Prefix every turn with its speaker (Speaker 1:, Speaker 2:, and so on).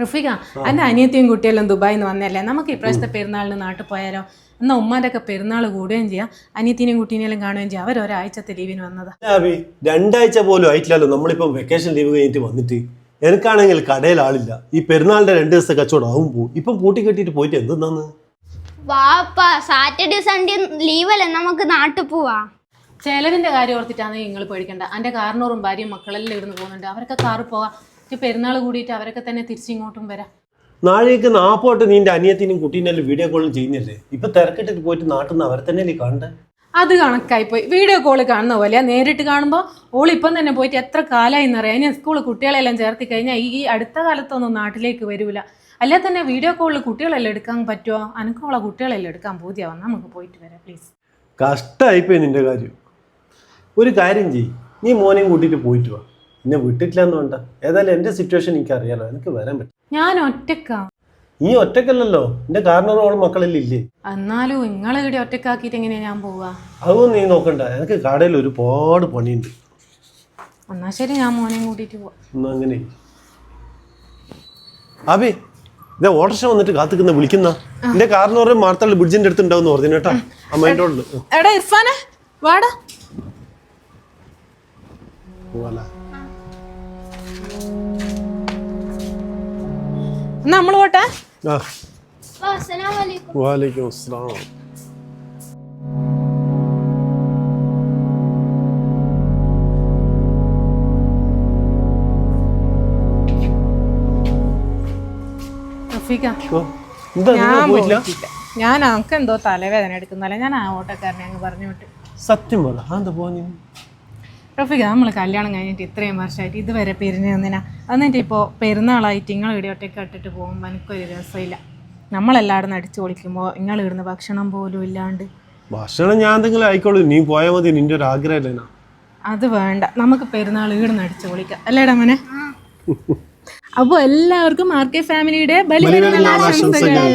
Speaker 1: റഫീഖ എന്റെ അനിയത്തിയും കുട്ടിയെല്ലാം ദുബായിൽ നിന്ന് വന്നല്ലേ നമുക്ക് ഇപ്രാവശ്യത്തെ പെരുന്നാളിന് നാട്ടിൽ പോയാലോ? എന്നാൽ ഉമ്മാന്റെയൊക്കെ പെരുന്നാൾ കൂടുകയും ചെയ്യാം. അനിയത്തിനെയും കുട്ടീനെല്ലാം കാണുകയും ചെയ്യാം. അവർ ഒരാഴ്ചത്തെ ലീവിന് വന്നതാ.
Speaker 2: രണ്ടാഴ്ച പോലും ആയിട്ടില്ലല്ലോ. നമ്മളിപ്പോൾ വെക്കേഷൻ ലീവ് കഴിഞ്ഞിട്ട് വന്നിട്ട്. എനിക്കാണെങ്കിൽ കടയിൽ ആളില്ല. ഈ പെരുന്നാളിന്റെ രണ്ട് ദിവസത്തെ കച്ചവടം ആവും പോകും ഇപ്പം പൂട്ടി കെട്ടിട്ട് പോയിട്ട് എന്തെന്നാന്ന്?
Speaker 3: വാപ്പ സാറ്റർഡേ സൺഡേ ലീവല്ലേ? നമുക്ക് നാട്ടിൽ പോവാ.
Speaker 1: ചെലവിന്റെ കാര്യം ഓർത്തിട്ടാണെങ്കിൽ നിങ്ങൾ പേടിക്കണ്ട. എന്റെ കാറിനോറും ഭാര്യയും മക്കളെല്ലാം ഇവിടുന്ന് പോകുന്നുണ്ട്. അവരൊക്കെ കാറിൽ പോകാം ഈ പെരുന്നാൾ കൂടിയിട്ട് അവരൊക്കെ തന്നെ തിരിച്ചിങ്ങോട്ടും വരാം.
Speaker 2: നാളേക്ക് നാപ്പോട്ട് നിന്റെ അനിയത്തിനും കുട്ടീനെല്ലാം വീഡിയോ കോളും ചെയ്യുന്നില്ലേ? ഇപ്പൊ തിരക്കിട്ടിട്ട് പോയിട്ട് നാട്ടിൽ നിന്ന് അവരെ തന്നെ കണ്ടേ
Speaker 1: അത് കണക്കായി പോയി വീഡിയോ കോൾ കാണുന്ന പോലെ നേരിട്ട് കാണുമ്പോൾ ഓൾ ഇപ്പം തന്നെ പോയിട്ട് എത്ര കാലമായി എന്നറിയാം ഇനി സ്കൂൾ കുട്ടികളെല്ലാം ചേർത്തി കഴിഞ്ഞാൽ ഈ അടുത്ത കാലത്തൊന്നും നാട്ടിലേക്ക് വരൂല. അല്ലെ തന്നെ വീഡിയോ കോളിൽ കുട്ടികളെല്ലാം എടുക്കാൻ പറ്റുമോ അനക്കുള്ള കുട്ടികളെല്ലാം എടുക്കാൻ പൂതിയാവും നമുക്ക് പോയിട്ട് വരാം പ്ലീസ്
Speaker 2: കഷ്ടമായിപ്പോയി നിന്റെ കാര്യം. ഒരു കാര്യം ചെയ്യ്. നീ മോനെയും കൂട്ടിയിട്ട് പോയിട്ട് വാ. എന്നെ വിട്ടിട്ടില്ല എന്ന് വേണ്ട. ഏതായാലും എന്റെ സിറ്റുവേഷൻ എനിക്ക് അറിയാലോ എനിക്ക് വരാൻ പറ്റും.
Speaker 1: ഞാൻ ഒറ്റക്കാ.
Speaker 2: നീ ഒറ്റക്കല്ലല്ലോ. എന്റെ കാരണവരോളം മക്കളില്ലേ
Speaker 1: എന്നാലും നിങ്ങളെ ഇവിടെ ഒറ്റക്കാക്കിയിട്ട് എങ്ങനെയാ ഞാൻ പോവാ?
Speaker 2: അതും നീ നോക്കണ്ട. എനിക്ക് കടയിൽ ഒരുപാട് പണിയുണ്ട്.
Speaker 1: എന്നാ ശരി ഞാൻ മോനെയും കൂട്ടിട്ട് പോവാ.
Speaker 2: അങ്ങനെ. അബി ഇതേ ഓട്ടർഷ വന്നിട്ട് കാത്തിക്കുന്ന വിളിക്കുന്ന. എന്റെ കാരണം പറയും മാർത്തള്ളി ബ്രിഡ്ജിന്റെ അടുത്ത് ഉണ്ടാവും പറഞ്ഞു കേട്ടാ അമ്മേന്റെ
Speaker 1: എടാ ഇർഫാനെ വാടാ. എന്നാ നമ്മൾ പോട്ടെ?
Speaker 2: വാലേക്കും അസ്സലാം.
Speaker 1: ഞാൻ എന്തോ തലവേദന എടുക്കുന്നല്ലേ ഞാൻ ആ ഓട്ടക്കാരനെ അങ്ങ് പറഞ്ഞു വിട്ടു.
Speaker 2: സത്യം പോലെ
Speaker 1: റഫീഖ നമ്മൾ കല്യാണം കഴിഞ്ഞിട്ട് ഇത്രയും വർഷമായിട്ട് ഇതുവരെ പിരിഞ്ഞു നിന്നിനാ എന്നിട്ട് ഇപ്പോൾ പെരുന്നാളായിട്ട് നിങ്ങൾ ഇവിടെ ഒറ്റയ്ക്ക് ഇട്ടിട്ട് പോകുമ്പോൾ എനിക്കൊരു രസമില്ല. നമ്മളെല്ലാവരും അടിച്ചു പൊളിക്കുമ്പോൾ നിങ്ങൾ ഇവിടുന്ന് ഭക്ഷണം പോലും ഇല്ലാണ്ട്.
Speaker 2: ഭക്ഷണം ഞാൻ എന്തെങ്കിലും ആയിക്കോളൂ. നീ പോയാൽ മതി. നിന്റെ ഒരു ആഗ്രഹമല്ലേ
Speaker 1: അത് വേണ്ട. നമുക്ക് പെരുന്നാൾ ഇവിടുന്ന് അടിച്ചു പൊളിക്കാം. അല്ലേടാ മോനെ? അപ്പോൾ എല്ലാവർക്കും ആർ കെ ഫാമിലിയുടെ ബലി
Speaker 2: ബലിപെരുന്നാൾ ആശംസകൾ.